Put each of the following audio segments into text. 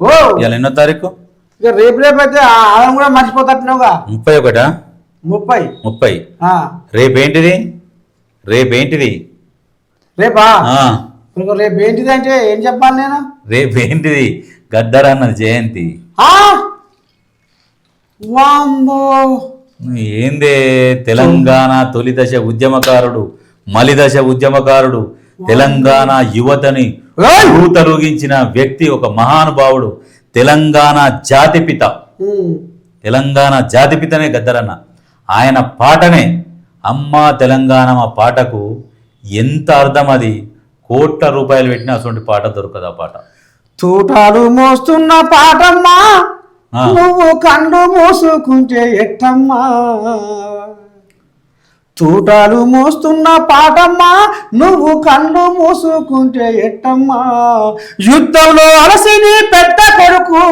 ఓ! ఇవాళ ఎన్నో తారీఖు? ఇక రేపు రేపు అయితే ఆలం కూడా మర్చిపోతట్టున్నావుగా ముప్పై ఒకటా? ముప్పై. ముప్పై. రేపేంటిది? రేపేంటిది? రేపా? రేపు ఏంటిది అంటే ఏం చెప్పాలి నేను? రేపేంటిది? గద్దర్ అన్నది జయంతి ఏందే? తెలంగాణ తొలి దశ ఉద్యమకారుడు మలిదశ ఉద్యమకారుడు తెలంగాణ యువతని ఏయ్! ఊతలూగించిన వ్యక్తి ఒక మహానుభావుడు తెలంగాణ జాతిపిత. తెలంగాణ జాతిపితనే గద్దరన్న ఆయన పాటనే అమ్మా తెలంగాణ మా పాటకు ఎంత అర్థం అది కోట్ల రూపాయలు పెట్టినా అటువంటి పాట దొరకదు ఆ పాట తూటాలు మోస్తున్న పాటమ్మా. నువ్వు కండు మోసుకుంటే ఎట్టమ్మా తూటాలు మోస్తున్న పాటమ్మా నువ్వు కళ్ళు మూసుకుంటే ఎట్టమ్మా? యుద్ధంలో అలసిని పెద్ద కొడుకు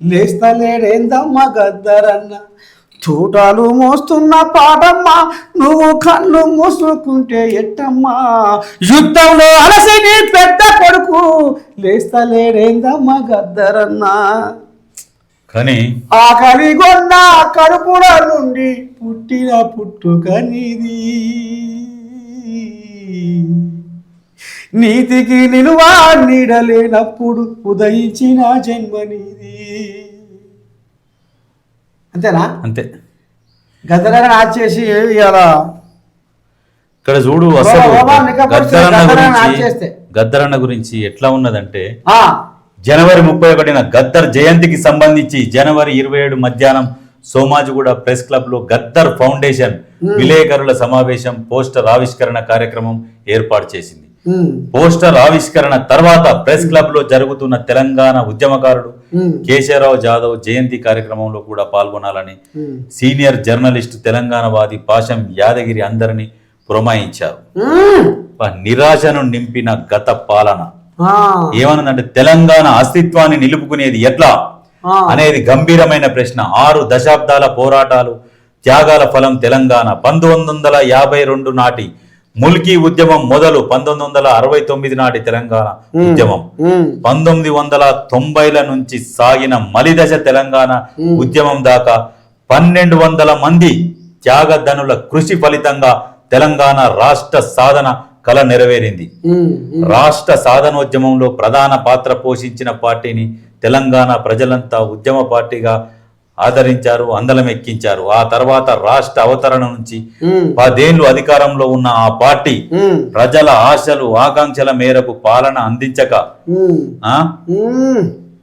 లేస్తలేడేందమ్మా గద్దరన్న? తూటాలు మోస్తున్న పాటమ్మా నువ్వు కళ్ళు మూసుకుంటే ఎట్టమ్మా? యుద్ధంలో అలసిని పెద్ద కొడుకు లేస్తలేడేందమ్మా గద్దరన్నా? కానీ ఆకలి గొన్న కడుపుల నుండి పుట్టిన పుట్టుక నీది. నీతికి నిలువా నీడలేనప్పుడు ఉదయించిన జన్మ నీది. అంతేనా? అంతే. గద్దరని ఆచేసి ఇలా ఇక్కడ చూడు అసలు గద్దరన్న గురించి. గద్దరన్న గురించి ఎట్లా ఉన్నదంటే ఆ, జనవరి ముప్పై ఒకటిన గద్దర్ జయంతికి సంబంధించి జనవరి ఇరవై ఏడు మధ్యాహ్నం సోమాజిగూడ ప్రెస్ క్లబ్లో గద్దర్ ఫౌండేషన్ విలేకరుల సమావేశం పోస్టర్ ఆవిష్కరణ కార్యక్రమం ఏర్పాటు చేసింది. పోస్టర్ ఆవిష్కరణ తర్వాత ప్రెస్ క్లబ్లో జరుగుతున్న తెలంగాణ ఉద్యమకారుడు కేశవరావు జాదవ్ జయంతి కార్యక్రమంలో కూడా పాల్గొనాలని. సీనియర్ జర్నలిస్ట్ తెలంగాణవాది పాశం యాదగిరి అందరినీ పురమాయించారు నిరాశను నింపిన గత పాలన. ఆ, ఏమన్నదంటే తెలంగాణ అస్తిత్వాన్ని నిలుపుకునేది ఎట్లా. అనేది గంభీరమైన ప్రశ్న. ఆరు దశాబ్దాల పోరాటాలు త్యాగాల ఫలం తెలంగాణ. పంతొమ్మిది వందల యాభై రెండు నాటి ముల్కీ ఉద్యమం మొదలు పంతొమ్మిది వందల అరవై తొమ్మిది నాటి తెలంగాణ ఉద్యమం. పంతొమ్మిది వందల తొంభైల నుంచి సాగిన మలిదశ తెలంగాణ ఉద్యమం దాకా పన్నెండు వందల మంది త్యాగధనుల కృషి ఫలితంగా తెలంగాణ రాష్ట్ర సాధన కల నెరవేరింది. రాష్ట్ర సాధనోద్యమంలో ప్రధాన పాత్ర పోషించిన పార్టీని తెలంగాణ ప్రజలంతా ఉద్యమ పార్టీగా ఆదరించారు అందలం ఎక్కించారు ఆ తర్వాత రాష్ట్ర అవతరణ నుంచి పదేళ్ళు అధికారంలో ఉన్న ఆ పార్టీ ప్రజల ఆశలు ఆకాంక్షల మేరకు పాలన అందించక.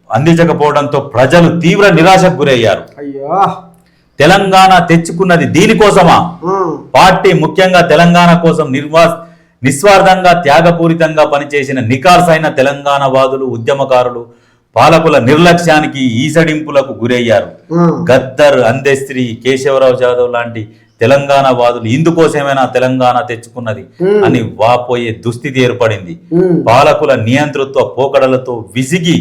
అందించకపోవడంతో ప్రజలు తీవ్ర నిరాశకు గురయ్యారు. తెలంగాణ తెచ్చుకున్నది దీనికోసమా? పార్టీ ముఖ్యంగా తెలంగాణ కోసం నిర్వా నిస్వార్థంగా త్యాగపూరితంగా పనిచేసిన నికార్సైన తెలంగాణ వాదులు ఉద్యమకారులు పాలకుల నిర్లక్ష్యానికి ఈసడింపులకు గురయ్యారు. గద్దర్ అందెస్త్రి కేశవరావు జాదవ్ లాంటి తెలంగాణ వాదులు ఇందుకోసమేనా తెలంగాణ తెచ్చుకున్నది? అని వాపోయే దుస్థితి ఏర్పడింది. పాలకుల నియంతృత్వ పోకడలతో విసిగి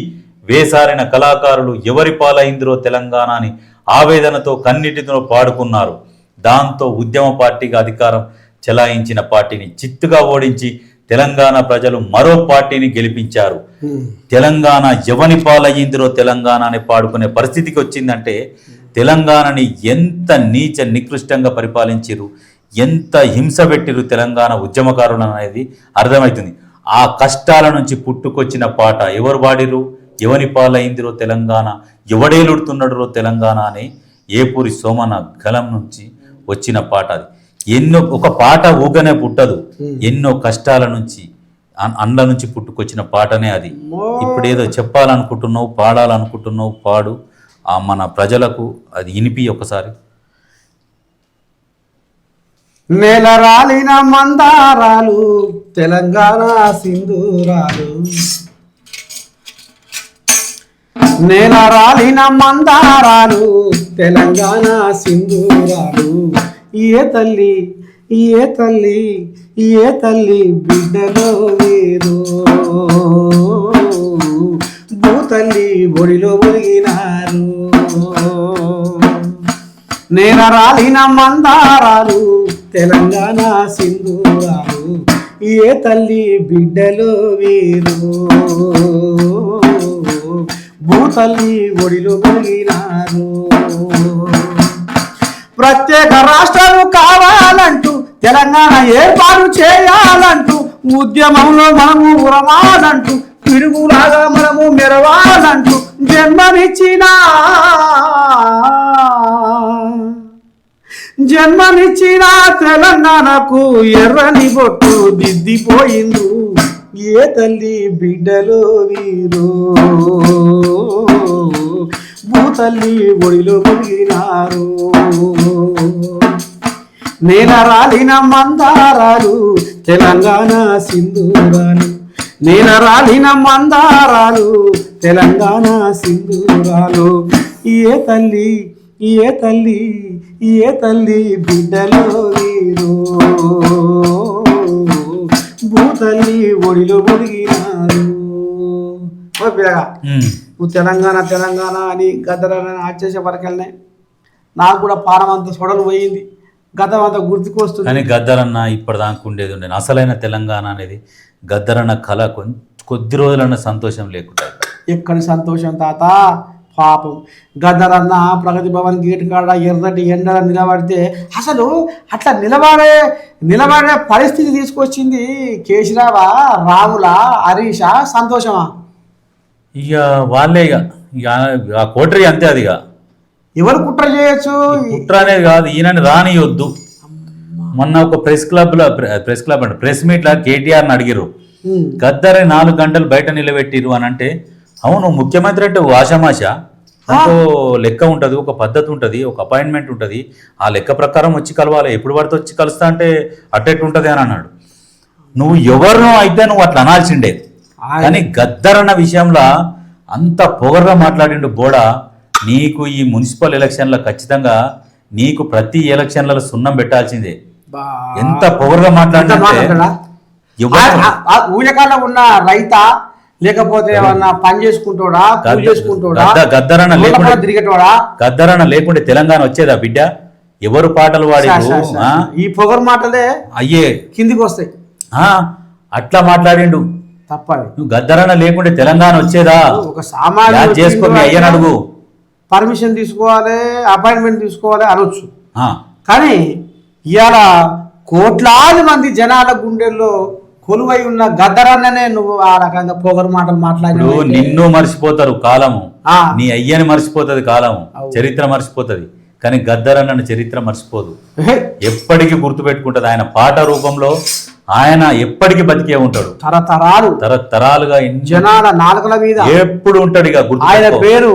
వేసారిన కళాకారులు ఎవరి పాలైందిరో తెలంగాణ అని ఆవేదనతో కన్నిటితో పాడుకున్నారు. దాంతో ఉద్యమ పార్టీగా అధికారం చెలాయించిన పార్టీని చిత్తుగా ఓడించి తెలంగాణ ప్రజలు మరో పార్టీని గెలిపించారు. తెలంగాణ ఎవని పాలయ్యిందిరో తెలంగాణ అని పాడుకునే పరిస్థితికి వచ్చిందంటే తెలంగాణని ఎంత నీచ నికృష్టంగా పరిపాలించిరు ఎంత హింస పెట్టిరు తెలంగాణ ఉద్యమకారులు అనేది అర్థమవుతుంది ఆ కష్టాల నుంచి పుట్టుకొచ్చిన పాట ఎవరు పాడిరు ఎవని పాలైందిరో తెలంగాణ ఎవడేలుడుతున్నాడురో తెలంగాణ అని ఏపూరి సోమన గలం నుంచి వచ్చిన పాట అది. ఎన్నో ఒక పాట ఊగనే పుట్టదు. ఎన్నో కష్టాల నుంచి అండ్ల నుంచి పుట్టుకొచ్చిన పాటనే అది. ఇప్పుడు ఏదో చెప్పాలనుకుంటున్నావు పాడాలనుకుంటున్నావు పాడు. ఆ మన ప్రజలకు అది ఇనిపి ఒకసారి. నెల రాలిన మందారాలు తెలంగాణ సింధూరాలు. నెల రాలిన మందారాలు తెలంగాణ సింధూరాలు. ఏ తల్లి ఏ తల్లి ఏ తల్లి బిడ్డలో వేరు. భూతల్లి ఒడిలో ఒరిగినారు నేల రాలిన మందారాలు తెలంగాణ సింధూరాలు ఏ తల్లి బిడ్డలో వీరు. భూతల్లి ఒడిలో పెరిగినారు ప్రత్యేక రాష్ట్రాలు కావాలంటూ తెలంగాణ ఏర్పాటు చేయాలంటూ ఉద్యమంలో మనము ఉరవాలంటూ పిరుగులాగా మనము మెరవాలంటూ జన్మనిచ్చిన జన్మనిచ్చిన తెలంగాణకు ఎర్రని బొట్టు దిద్దిపోయిందు. ఏ తల్లి బిడ్డలో వీరు? భూతల్లి ఒడిలో ముగినారు నేల రాలిన మందారాలు తెలంగాణ సింధూరాలు. నేల రాలిన మందారాలు తెలంగాణ సింధూరాలు. ఏ తల్లి ఏ తల్లి ఏ తల్లి బిడ్డలో వీరు భూతల్లి ఒడిలో ముడిగినారు ఓ నువ్వు తెలంగాణ తెలంగాణ అని గద్దరని ఆచేసే వరకెళ్ళినాయి నాకు కూడా పానం అంత సొడలు పోయింది. గతం అంతా గుర్తుకొస్తుంది కానీ గద్దరన్న ఇప్పటిదాకా ఉండేది ఉండే అసలైన తెలంగాణ అనేది గద్దరన్న కళ కొద్ది రోజులన్న సంతోషం లేకుండా ఎక్కడి సంతోషం తాత? పాపం. గద్దరన్న ప్రగతి భవన్ గేట్ కాడ ఎర్రటి ఎండల నిలబడితే అసలు అట్లా నిలబడే నిలబడే పరిస్థితి తీసుకొచ్చింది కేశీరావా రాముల హరీష సంతోషమా? ఇక వాళ్ళే ఇక ఇక ఆ కోటరీ అంతే అది ఇక ఎవరు కుట్ర చేయొచ్చు? కుట్ర అనేది కాదు ఈయనని రానియొద్దు. మొన్న ఒక ప్రెస్ క్లబ్లో ప్రెస్ క్లబ్ అంటే ప్రెస్ మీట్ లా కేటీఆర్ని అడిగిరు. గద్దరే నాలుగు గంటలు బయట నిలబెట్టిరు అని అంటే అవును ముఖ్యమంత్రి అంటే ఆషామాష. అంటూ లెక్క ఉంటుంది ఒక పద్ధతి ఉంటుంది ఒక అపాయింట్మెంట్ ఉంటుంది. ఆ లెక్క ప్రకారం వచ్చి కలవాలి ఎప్పుడు పడితే వచ్చి కలుస్తా అంటే అట్టెట్టు ఉంటుంది అని అన్నాడు. నువ్వు ఎవరినో అయితే నువ్వు అట్లా అనాల్సిండే. కానీ గద్దరన్న విషయంలో అంత పొగరగా మాట్లాడిండు బోడ నీకు ఈ మున్సిపల్ ఎలక్షన్లో ఖచ్చితంగా నీకు ప్రతి ఎలక్షన్లలో సున్నం పెట్టాల్సిందే. ఎంత పొగరగా మాట్లాడినా ఉన్న రైతా లేకపోతే ఏమన్నా పని చేసుకుంటాడా చేసుకుంటాడా గద్దరన్న లేకుండా- కూడా తిరిగేటోడా? గద్దరన్న లేకుంటే తెలంగాణ వచ్చేదా బిడ్డ? ఎవరు పాటలు. ఆ? ఈ పొగరు మాటలే అయ్యే. కిందికి వస్తాయి? అట్లా మాట్లాడిండు. తప్పది. నువ్వు గద్దరన్న లేకుంటే తెలంగాణ వచ్చేదా? ఒక సామాన్య చేసుకో మీ అయ్యని అడుగు. పర్మిషన్ తీసుకోవాలి అపాయింట్మెంట్ తీసుకోవాలి అనొచ్చు. ఆ, కానీ ఇవాళ కోట్లాది మంది జనాల గుండెల్లో కొలువై ఉన్న గద్దరన్ననే నువ్వు ఆ రకంగా పొగరు మాటలు మాట్లాడినావు నిన్ను మర్చిపోతారు కాలము. ఆ. నీ అయ్యని మర్చిపోతుంది కాలము. చరిత్ర మర్చిపోతుంది. కానీ గద్దరన్న చరిత్ర మర్చిపోదు. ఎప్పటికీ గుర్తుపెట్టుకుంటది. ఆయన పాట రూపంలో ఆయన ఎప్పటికీ బతికే ఉంటాడు. తరతరాలు. తరతరాలుగా జనాల నాలుకల మీద ఎప్పుడు ఉంటాడు ఇక ఆయన. పేరు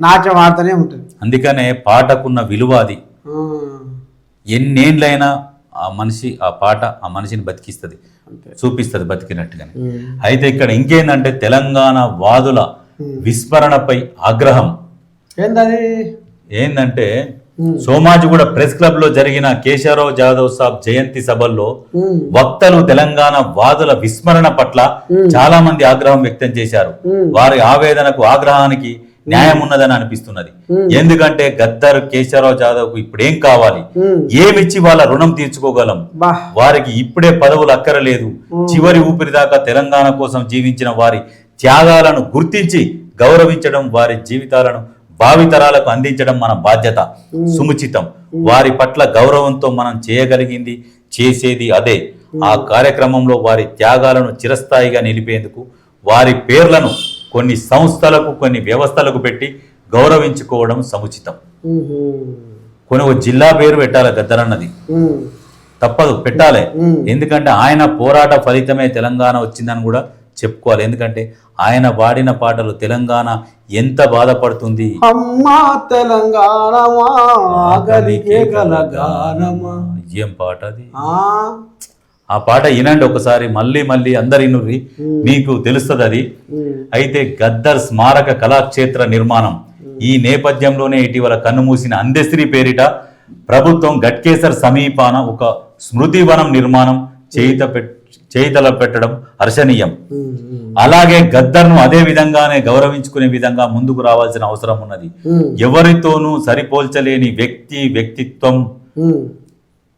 నాట్యం ఆడుతూనే ఉంటుంది. అందుకనే పాటకున్న విలువ అది. ఆ, ఎన్నేళ్ళైనా ఆ మనిషి ఆ పాట ఆ మనిషిని బతికిస్తుంది. చూపిస్తుంది బతికినట్టుగానే. అయితే ఇక్కడ ఇంకేందంటే తెలంగాణ వాదుల విస్మరణపై ఆగ్రహం. ఏందంటే ఉమ్. సోమాజిగూడ ప్రెస్ క్లబ్లో జరిగిన కేశవరావు జాదవ్ సాబ్ జయంతి సభల్లో. వక్తలు తెలంగాణ వాదుల విస్మరణ పట్ల చాలా మంది ఆగ్రహం వ్యక్తం చేశారు. వారి ఆవేదనకు ఆగ్రహానికి న్యాయం ఉన్నదని అనిపిస్తున్నది. ఎందుకంటే గద్దర్ కేశవరావు జాదవ్కు ఇప్పుడు ఏం కావాలి. ఏమిచ్చి వాళ్ళ రుణం తీర్చుకోగలం? వారికి ఇప్పుడే పదవులు అక్కరలేదు. చివరి ఊపిరి దాకా తెలంగాణ కోసం జీవించిన వారి త్యాగాలను గుర్తించి గౌరవించడం వారి జీవితాలను భావితరాలకు అందించడం మన బాధ్యత సుముచితం. వారి పట్ల గౌరవంతో మనం చేయగలిగింది చేసేది అదే. ఆ కార్యక్రమంలో వారి త్యాగాలను చిరస్థాయిగా నిలిపేందుకు వారి పేర్లను కొన్ని సంస్థలకు కొన్ని వ్యవస్థలకు పెట్టి గౌరవించుకోవడం సముచితం. కొన్ని ఒక జిల్లా పేరు పెట్టాలి గద్దరన్నది. తప్పదు పెట్టాలి. ఎందుకంటే ఆయన పోరాట ఫలితమే తెలంగాణ వచ్చిందని కూడా చెప్పుకోవాలి. ఎందుకంటే ఆయన పాడిన పాటలు తెలంగాణ ఎంత బాధపడుతుంది? అమ్మా తెలంగాణ ఏం పాట అది? ఆ, పాట వినండి ఒకసారి మళ్ళీ మళ్ళీ అందరి నుర్రి. మీకు తెలుస్తుంది అది. అయితే గద్దర్ స్మారక కళాక్షేత్ర నిర్మాణం. ఈ నేపథ్యంలోనే ఇటీవల కన్నుమూసిన అందెశ్రీ పేరిట ప్రభుత్వం గట్కేసర్ సమీపాన ఒక స్మృతివనం నిర్మాణం చేయిత పెట్ చేయితల పెట్టడం హర్షణీయం. అలాగే గద్దర్ను అదే విధంగానే గౌరవించుకునే విధంగా ముందుకు రావాల్సిన అవసరం ఉన్నది. ఎవరితోనూ సరిపోల్చలేని వ్యక్తి వ్యక్తిత్వం.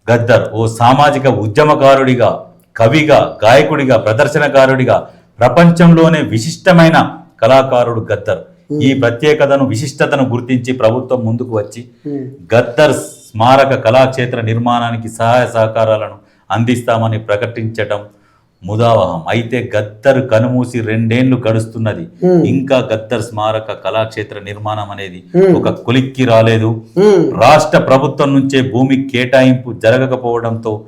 గద్దర్ ఓ సామాజిక ఉద్యమకారుడిగా కవిగా గాయకుడిగా ప్రదర్శనకారుడిగా ప్రపంచంలోనే విశిష్టమైన కళాకారుడు గద్దర్ ఈ ప్రత్యేకతను విశిష్టతను గుర్తించి ప్రభుత్వం ముందుకు వచ్చి. గద్దర్ స్మారక కళాక్షేత్ర నిర్మాణానికి సహాయ సహకారాలను అందిస్తామని ప్రకటించటం ముదావహం. అయితే గద్దర్ కనుమూసి రెండేళ్ళు గడుస్తున్నది. ఇంకా గద్దర్ స్మారక కళాక్షేత్ర నిర్మాణం అనేది. ఒక కొలిక్కి రాలేదు. రాష్ట్ర ప్రభుత్వం నుంచే భూమి కేటాయింపు జరగకపోవడంతో.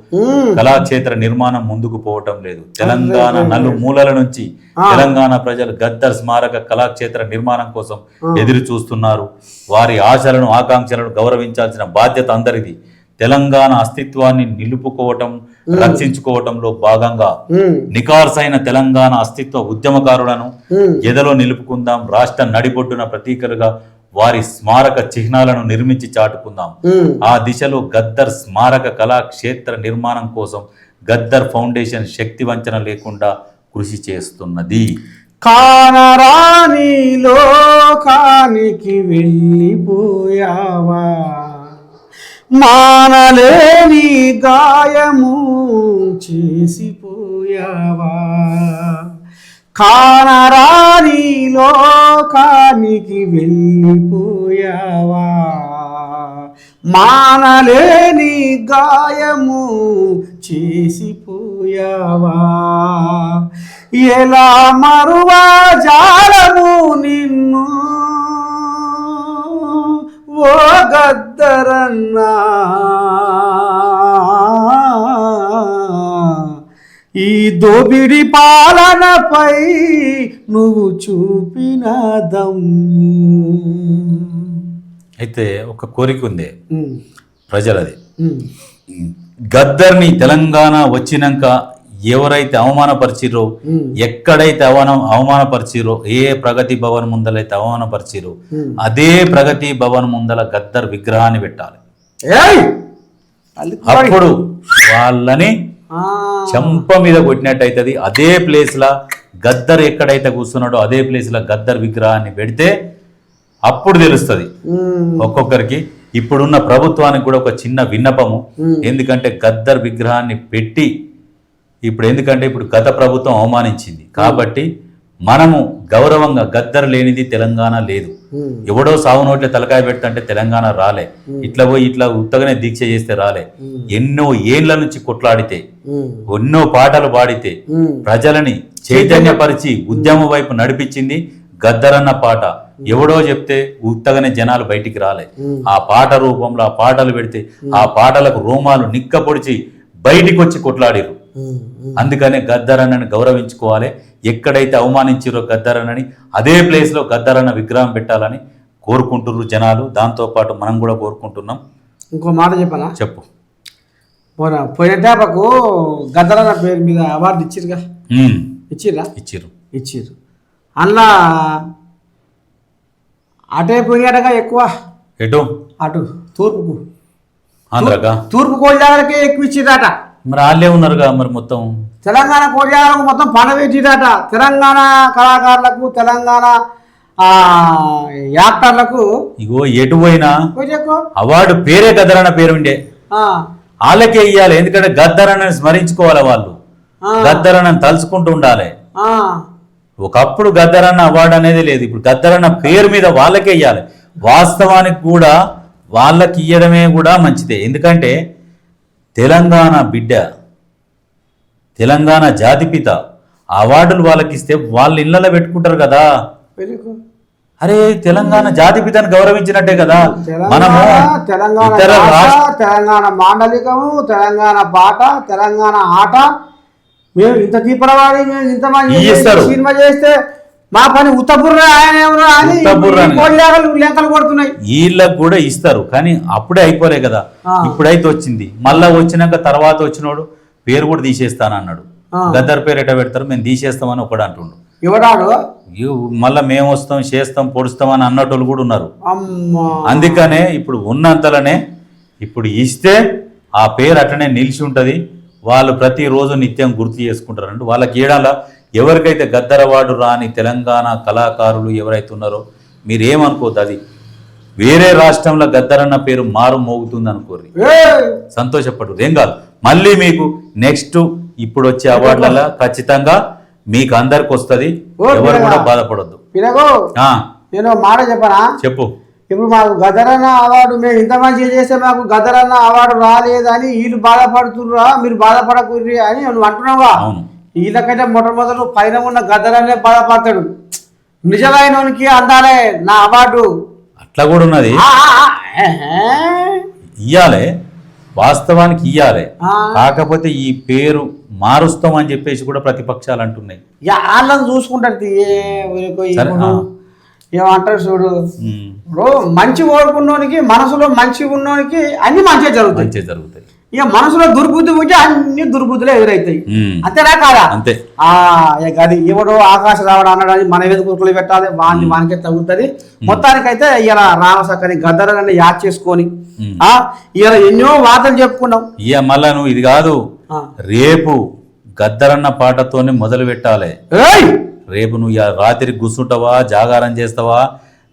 కళాక్షేత్ర నిర్మాణం ముందుకు పోవటం లేదు. తెలంగాణ నలు మూలల నుంచి తెలంగాణ ప్రజలు గద్దర్ స్మారక కళాక్షేత్ర నిర్మాణం కోసం ఎదురు చూస్తున్నారు. వారి ఆశలను ఆకాంక్షలను గౌరవించాల్సిన బాధ్యత అందరిది. తెలంగాణ అస్తిత్వాన్ని నిలుపుకోవటం రక్షించుకోవటంలో భాగంగా. నికార్సైన తెలంగాణ అస్తిత్వ ఉద్యమకారులను. ఎదలో నిలుపుకుందాం రాష్ట్ర నడిబొడ్డున ప్రతీకలుగా వారి స్మారక చిహ్నాలను నిర్మించి చాటుకుందాం. ఆ దిశలో గద్దర్ స్మారక కళాక్షేత్ర నిర్మాణం కోసం గద్దర్ ఫౌండేషన్ శక్తి వంచన లేకుండా కృషి చేస్తున్నది కానరాని లోకానికి వెళ్ళిపోయావా మానలేని గాయము చేసిపోయావా? కానరాని లోకానికి వెళ్ళిపోయావా? మానలేని గాయము చేసిపోయావా? ఎలా మరువా జాలము నిన్ను ఓ గద్దరన్నా. ఈ దోపిడి పాలనపై నువ్వు చూపిన అయితే ఒక కోరిక ఉంది. ప్రజలది. గద్దర్ని తెలంగాణ వచ్చినాక ఎవరైతే అవమానపరిచిరో ఎక్కడైతే అవమాన అవమానపరిచిరో ఏ ప్రగతి భవన్ ముందలైతే అవమానపరిచిరో. అదే ప్రగతి భవన్ ముందల గద్దర్ విగ్రహాన్ని పెట్టాలి. అప్పుడు వాళ్ళని చెంప మీద కొట్టినట్టయితది. అదే ప్లేస్ లా గద్దర్ ఎక్కడైతే కూర్చున్నాడో అదే ప్లేస్ లా గద్దర్ విగ్రహాన్ని పెడితే అప్పుడు తెలుస్తుంది. ఒక్కొక్కరికి ఇప్పుడున్న ప్రభుత్వానికి కూడా ఒక చిన్న విన్నపము. ఎందుకంటే గద్దర్ విగ్రహాన్ని పెట్టి ఇప్పుడు ఎందుకంటే ఇప్పుడు గత ప్రభుత్వం అవమానించింది. కాబట్టి మనము గౌరవంగా గద్దర్ లేనిది తెలంగాణ లేదు. ఎవడో సాగు నోట్ల తలకాయ పెడుతుంటే తెలంగాణ రాలే. ఇట్లా పోయి ఇట్లా ఉత్తగానే దీక్ష చేస్తే రాలే. ఎన్నో ఏళ్ళ నుంచి కొట్లాడితే ఎన్నో పాటలు పాడితే. ప్రజలని చైతన్యపరిచి ఉద్యమం వైపు నడిపించింది గద్దరన్న పాట. ఎవడో చెప్తే ఉత్తగానే జనాలు బయటికి రాలే. ఆ పాట రూపంలో ఆ పాటలు పెడితే ఆ పాటలకు రోమాలు నిక్క పొడిచి బయటికి వచ్చి కొట్లాడిరు. అందుకనే గద్దరన్నని గౌరవించుకోవాలి. ఎక్కడైతే అవమానించిరో గద్దరన్నని అదే ప్లేస్లో గద్దరన్న విగ్రహం పెట్టాలని కోరుకుంటున్నారు జనాలు. దాంతోపాటు మనం కూడా కోరుకుంటున్నాం. ఇంకో మాట చెప్పనా? చెప్పు. పోన పోయిన టేపకు గద్దరన్న పేరు మీద అవార్డు ఇచ్చిరుగా ఉమ్, ఇచ్చిర్రా? ఇచ్చిర్రు. ఇచ్చిర్రు. అందులో అటే పోయినాడగా ఎక్కువ? ఎటు? అటు తూర్పుకు. తూర్పు కోడిజాలకే ఎక్కువ ఇచ్చిరట మరి వాళ్ళే ఉన్నారుగా మరి మొత్తం? తెలంగాణ కోడిజాలకు మొత్తం పని పెట్టిరట. తెలంగాణ కళాకారులకు తెలంగాణ యాక్టర్లకు. ఇగో ఎటు పోయినా అవార్డు పేరే గద్దరన్న పేరు ఉండే. వాళ్ళకే ఇయ్యాలి ఎందుకంటే గద్దరన్నని స్మరించుకోవాలి వాళ్ళు. గద్దరన్నని తలుచుకుంటూ ఉండాలి. ఒకప్పుడు గద్దరన్న అవార్డు అనేది లేదు ఇప్పుడు గద్దరన్న పేరు మీద వాళ్ళకే ఇవ్వాలి వాస్తవానికి కూడా వాళ్ళకి ఇవ్వడమే కూడా మంచిదే. ఎందుకంటే తెలంగాణ బిడ్డ తెలంగాణ జాతిపిత అవార్డులు వాళ్ళకి ఇస్తే వాళ్ళ ఇళ్ళలో పెట్టుకుంటారు కదా. అరే తెలంగాణ జాతిపితను గౌరవించినట్టే కదా మనము తెలంగాణ ఇతర మాండలికము తెలంగాణ పాట తెలంగాణ ఆట మేము ఇంత తీపరవాడి మేము ఇంత. సినిమా చేస్తే మా పని లెక్కలు కొడుతున్నాయి. వీళ్ళకు కూడా ఇస్తారు కానీ అప్పుడే అయిపోలే కదా. ఇప్పుడైతే వచ్చింది. మళ్ళా వచ్చినాక తర్వాత వచ్చినోడు పేరు కూడా తీసేస్తానన్నాడు. గద్దర్ పేరు ఎట్ట పెడతారు? మేము తీసేస్తామని ఒకడు అంటుండు. ఇయ్యో, మళ్ళా మేము వస్తాం చేస్తాం పొడుస్తాం అని అన్నటోళ్ళు కూడా ఉన్నారు. అందుకనే ఇప్పుడు ఉన్నంతలోనే ఇప్పుడు ఇస్తే ఆ పేరు అట్లనే నిలిచి ఉంటుంది. వాళ్ళు ప్రతిరోజు నిత్యం గుర్తు చేసుకుంటారంట వాళ్ళకి ఏడాల ఎవరికైతే గద్దర్ అవార్డు రాని తెలంగాణ కళాకారులు ఎవరైతే ఉన్నారో మీరు ఏమనుకోవద్దు అది. వేరే రాష్ట్రంలో గద్దరన్న పేరు మారు మోగుతుంది అనుకోర్రి. ఏయ్! సంతోషపడు ఏం కాదు. మళ్ళీ మీకు నెక్స్ట్ ఇప్పుడు వచ్చే అవార్డులలో ఖచ్చితంగా మీకు అందరికి వస్తుంది. ఎవరు కూడా. బాధపడొద్దు. నేను మాట చెప్పనా? చెప్పు. ఇప్పుడు మాకు గదరన్న అవార్డు మేము ఇంత మంచిగా చేస్తే మాకు గదరన్న అవార్డు రాలేదని వీళ్ళు బాధపడుతుర్రా మీరు బాధపడకూర్రి అని నువ్వు అంటున్నావా? అవును. వీళ్ళకంటే మొట్టమొదలు పైన ఉన్న గదరన్నే బాధపడతాడు. నిజమైనోనికి అందాలే నా అవార్డు. అట్లా కూడా ఉన్నది. ఇయ్యాలే. వాస్తవానికి ఇయ్యాలే. కాకపోతే ఈ పేరు మారుస్తాం అని చెప్పేసి కూడా ప్రతిపక్షాలు అంటున్నాయి. వాళ్ళని చూసుకుంటారు. ఏమంటారు చూడు. ఇప్పుడు మంచి కోరుకున్నోనికి మనసులో మంచి ఉన్నోనికి అన్ని మంచిగా జరుగుతాయి. మంచి జరుగుతాయి. ఇక మనసులో దుర్బుద్ధి ఉంటే అన్ని దుర్బుద్ధులే ఎదురవుతాయి ఉమ్, అంతేనా కాదా? అంతే. ఆ ఇక అది ఎవడో ఆకాశ రావడం అన్నాడని మన మీద కురుకులు పెట్టాలి వాడిని వానికే తగులుతుంది. మొత్తానికైతే ఇలా రామసక్కని గద్దరని యాద్ చేసుకొని. ఆ ఇలా ఎన్నో వార్తలు చెప్పుకున్నాం. ఇయ్య మళ్ళా నువ్వు ఇది కాదు. రేపు గద్దరన్న పాటతోనే మొదలు పెట్టాలి! రేపు నువ్వు రాత్రి కూర్చుంటావా జాగారం చేస్తావా?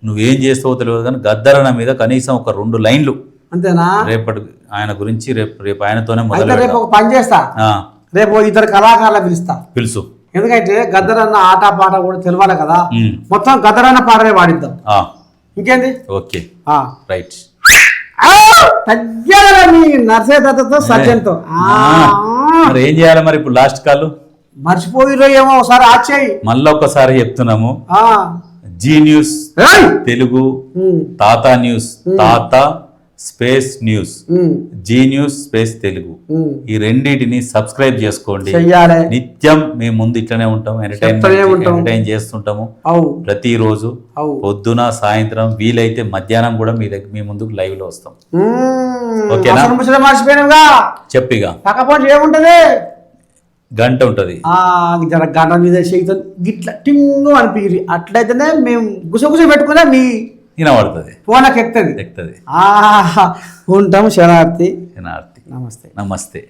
నువ్వేం చేస్తావో తెలియదు కానీ గద్దరన్న మీద కనీసం ఒక రెండు లైన్లు. అంతేనా? రేపటి ఆయన గురించి రేపు రేపు ఆయనతోనే మొదలు రేపు ఒక పని చేస్తా. రేపు ఇద్దరు కళాకారులు పిలుస్తా. పిలుసు. ఎందుకంటే గద్దరన్న ఆట పాట కూడా తెలవాలి కదా. మొత్తం గద్దరన్న పాటనే పాడిద్దాం. ఇంకేంది? ఓకే. రైట్. ఆ! తగ్గేదిరా నీ నర్సే దత్తతో సజ్జన్తో. మరి ఏం చేయాలి మరి ఇప్పుడు లాస్ట్ కాల్? మర్చిపోయిరో ఏమో ఒకసారి ఆచేయి మళ్ళీ ఒక్కసారి చెప్తున్నాము. ఆ. G news! తెలుగు తాత న్యూస్ తాత space news. Zee news space Telugu. ఈ రెండింటిని సబ్స్క్రైబ్ చేసుకోండి. నిత్యం మేము ముందు ఇట్లనే ఉంటాం ఎంటర్టైన్మెంట్. ఎంటర్టైన్ చేస్తుంటాము. ప్రతిరోజు పొద్దున సాయంత్రం వీలైతే మధ్యాహ్నం కూడా మీ దగ్గర మీ ముందుకు లైవ్లో వస్తాం. ఓకేనా? చెప్పిగా. ఏముంటది గంట ఉంటది. గంట మీద చేయితో గిట్ల టింగు అనిపించి అట్లయితేనే మేము గుసగుస పెట్టుకునే మీ వినబడుతుంది. ఫోన్కి ఎక్కుతుంది. ఎక్కుతుంది ఉంటాం శనార్థి వినార్తి నమస్తే. నమస్తే.